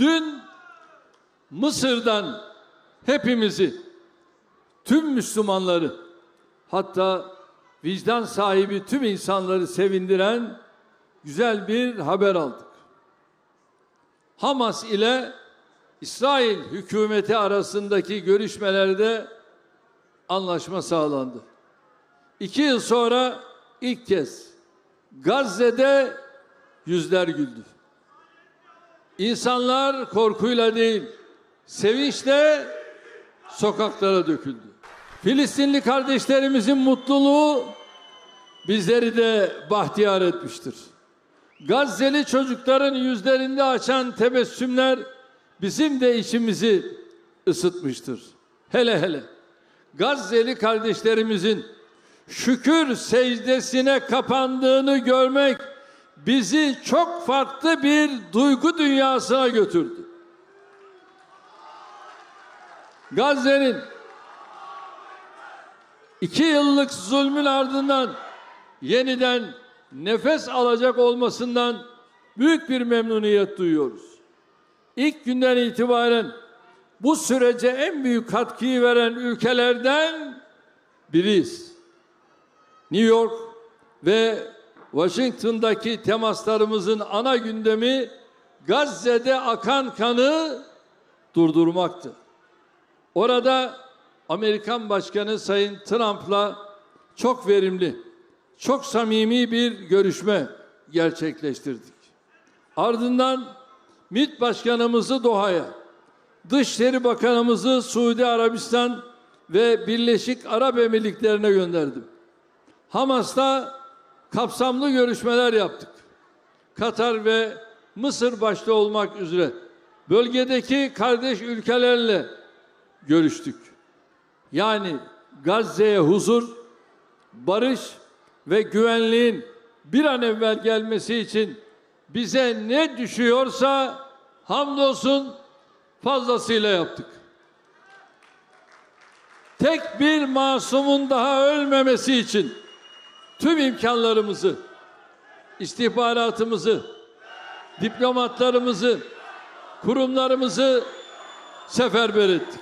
Dün Mısır'dan hepimizi, tüm Müslümanları, hatta vicdan sahibi tüm insanları sevindiren güzel bir haber aldık. Hamas ile İsrail hükümeti arasındaki görüşmelerde anlaşma sağlandı. İki yıl sonra ilk kez Gazze'de yüzler güldü. İnsanlar korkuyla değil, sevinçle sokaklara döküldü. Filistinli kardeşlerimizin mutluluğu bizleri de bahtiyar etmiştir. Gazze'li çocukların yüzlerinde açan tebessümler bizim de içimizi ısıtmıştır. Hele hele Gazze'li kardeşlerimizin şükür secdesine kapandığını görmek bizi çok farklı bir duygu dünyasına götürdü. Gazze'nin iki yıllık zulmün ardından yeniden nefes alacak olmasından büyük bir memnuniyet duyuyoruz. İlk günden itibaren bu sürece en büyük katkıyı veren ülkelerden biriyiz. New York ve Washington'daki temaslarımızın ana gündemi Gazze'de akan kanı durdurmaktı. Orada Amerikan Başkanı Sayın Trump'la çok verimli, çok samimi bir görüşme gerçekleştirdik. Ardından MİT Başkanımızı Doha'ya, Dışişleri Bakanımızı Suudi Arabistan ve Birleşik Arap Emirlikleri'ne gönderdim. Hamas'ta kapsamlı görüşmeler yaptık. Katar ve Mısır başta olmak üzere bölgedeki kardeş ülkelerle görüştük. Yani Gazze'ye huzur, barış ve güvenliğin bir an evvel gelmesi için bize ne düşüyorsa hamdolsun fazlasıyla yaptık. Tek bir masumun daha ölmemesi için tüm imkanlarımızı, istihbaratımızı, diplomatlarımızı, kurumlarımızı seferber ettik.